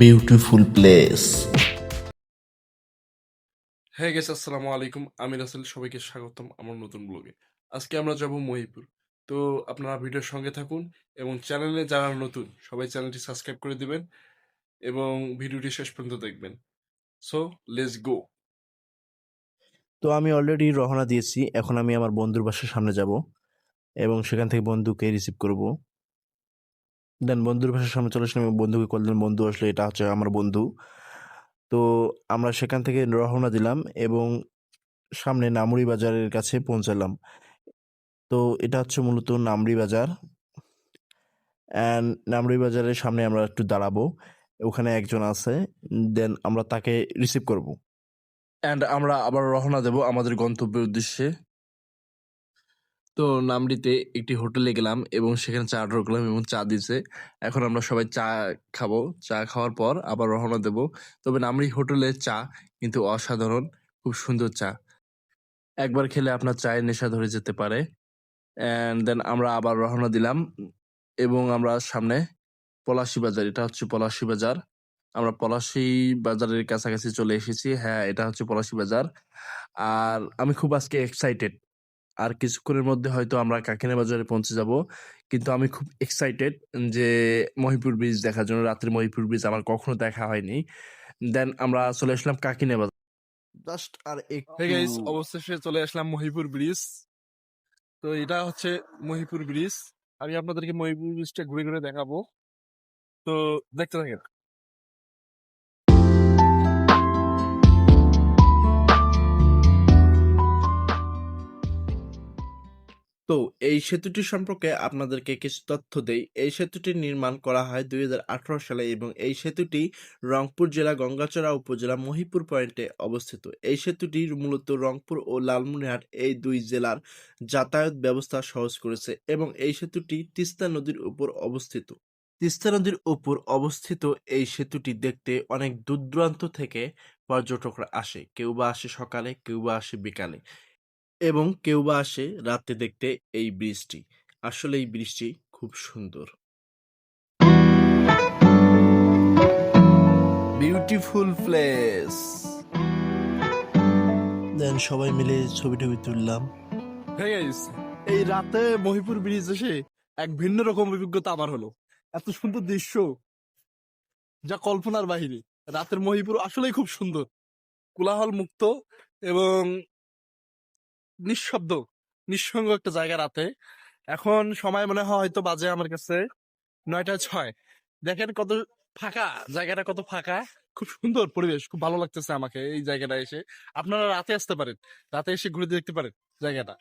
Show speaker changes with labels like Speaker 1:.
Speaker 1: beautiful place
Speaker 2: হ্যাঁ guess আসসালামু আলাইকুম। আমি রাসেল সবাইকে স্বাগতম আমার নতুন ব্লগে। আজকে আমরা যাব মহিপুর। তো আপনারা ভিডিওর সঙ্গে থাকুন এবং চ্যানেলে যারা নতুন সবাই চ্যানেলটি সাবস্ক্রাইব করে দিবেন এবং ভিডিওটি শেষ পর্যন্ত দেখবেন। সো লেটস গো
Speaker 1: তো আমি অলরেডি রওনা দিয়েছি। এখন আমি আমার বন্ধুর বাসার সামনে যাব এবং সেখান থেকে বন্ধুকে রিসিভ করব। দেন বন্ধুর বাসার সামনে চলে আসলাম বন্ধুকে কল দিলাম, বন্ধু, আসলে এটা হচ্ছে আমার বন্ধু। তো আমরা সেখান থেকে রওনা দিলাম এবং সামনে নামুরি বাজারের কাছে পৌঁছালাম। তো এটা হচ্ছে মূলত নামরি বাজার। অ্যান্ড নামরি বাজারের সামনে আমরা একটু দাঁড়াবো। ওখানে একজন আছে, দেন আমরা তাকে রিসিভ করব। অ্যান্ড আমরা আবার রওনা দেব আমাদের গন্তব্যের উদ্দেশ্যে। তো নামডিতে একটি হোটেলে গেলাম এবং সেখানে চা অর্ডার করলাম এবং চা দিয়েছে। এখন আমরা সবাই চা খাব। চা খাওয়ার পর আবার রওনা দেব। তবে নামরি হোটেলের চা কিন্তু অসাধারণ, খুব সুন্দর চা। একবার খেলে আপনার চায়ের নেশা ধরে যেতে পারে। অ্যান্ড দেন আমরা আবার রওনা দিলাম এবং আমরা সামনে পলাশি বাজার, এটা হচ্ছে পলাশি বাজার। আমরা পলাশি বাজারের কাছাকাছি চলে এসেছি। হ্যাঁ এটা হচ্ছে পলাশি বাজার। আর আমি খুব আজকে এক্সাইটেড আর কিছুক্ষণের মধ্যে হয়তো আমরা কাকিনা বাজারে পৌঁছে যাব। কিন্তু আমি খুব এক্সাইটেড যে মহিপুর ব্রিজ দেখার জন্য রাত্রে মহিপুর ব্রিজ আমার কখনো দেখা হয়নি। দেন আমরা চলে আসলাম কাকিনা বাজার। জাস্ট আর
Speaker 2: হে গাইস অবশেষে চলে আসলাম মহিপুর ব্রিজ তো এটা হচ্ছে মহিপুর ব্রিজ আমি আপনাদেরকে মহিপুর ব্রিজটা ঘুরে ঘুরে দেখাবো। তো দেখতে থাকেন।
Speaker 1: তো এই সেতুটি সম্পর্কে আপনাদেরকে কিছু তথ্য দেই। এই সেতুটি নির্মাণ করা হয় দুই হাজার আঠারো সালে এবং এই সেতুটি রংপুর জেলা গঙ্গাচড়া উপজেলা মহিপুর পয়েন্টে অবস্থিত। এই সেতুটি মূলত রংপুর ও লালমনিরহাট এই দুই জেলার যাতায়াত ব্যবস্থা সহজ করেছে এবং এই সেতুটি তিস্তা নদীর উপর অবস্থিত। তিস্তা নদীর উপর অবস্থিত এই সেতুটি দেখতে অনেক দূর দূরান্ত থেকে পর্যটকরা আসে। কেউ বা আসে সকালে, কেউ বা আসে বিকালে। এবং কেউ বা আসে রাতে দেখতে এই ব্রিজটি। আসলে এই ব্রিজটি খুব সুন্দর। বিউটিফুল প্লেস দেন সবাই মিলে ছবি টবি তুললাম।
Speaker 2: এই রাতে মহিপুর ব্রিজ এসে এক ভিন্ন রকম অভিজ্ঞতা আমার হলো। এত সুন্দর দৃশ্য। যা কল্পনার বাহিরে। রাতের মহিপুর আসলেই খুব সুন্দর। কোলাহল মুক্ত এবং নিঃশব্দ, নিঃসঙ্গ একটা জায়গা রাতে। এখন সময় মনে হয় হয়তো বাজে আমার কাছে নয়টা ছয়। দেখেন কত ফাঁকা, জায়গাটা কত ফাঁকা। খুব সুন্দর পরিবেশ, খুব ভালো লাগতেছে আমাকে এই জায়গাটা এসে। আপনারা রাতে আসতে পারেন, রাতে এসে ঘুরে দেখতে পারেন জায়গাটা।